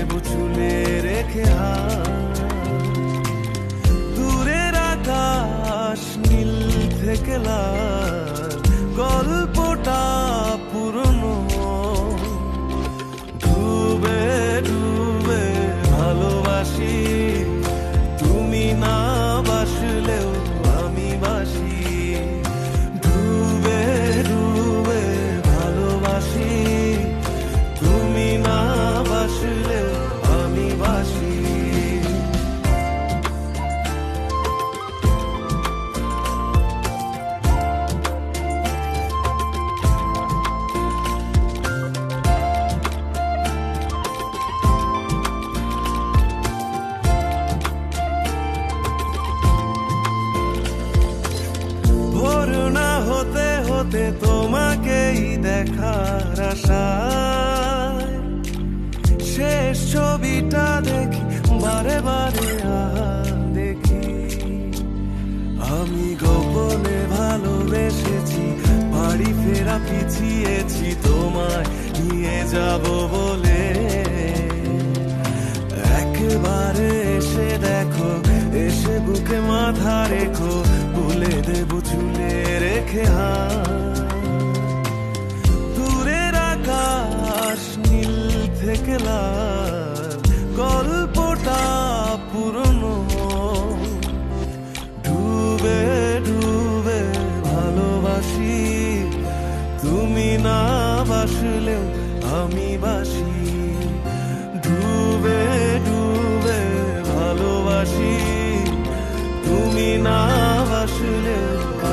তুলে চুলে রেখে দূরের আকাশ নীল থেকে লাল। হতে তোমাকেই দেখার আশায়। শেষ ছবিটা দেখি, বারে বারে দেখি। আমি গোপনে ভালোবেসেছি, বাড়ি ফেরা পিছিয়েছি, তোমায় নিয়ে যাব বলে। একবারে এসে দেখো, এসে বুকে মাথা রেখো দেব চুলে রেখে দূরের আকাশ নীল থেকে লাল, গল্পটা পুরনো। ডুবে ডুবে ভালোবাসি, তুমি না বাসলেও আমি বাসি। ডুবে ডুবে ভালোবাসি, তুমি না বাসলেও আমি বাসি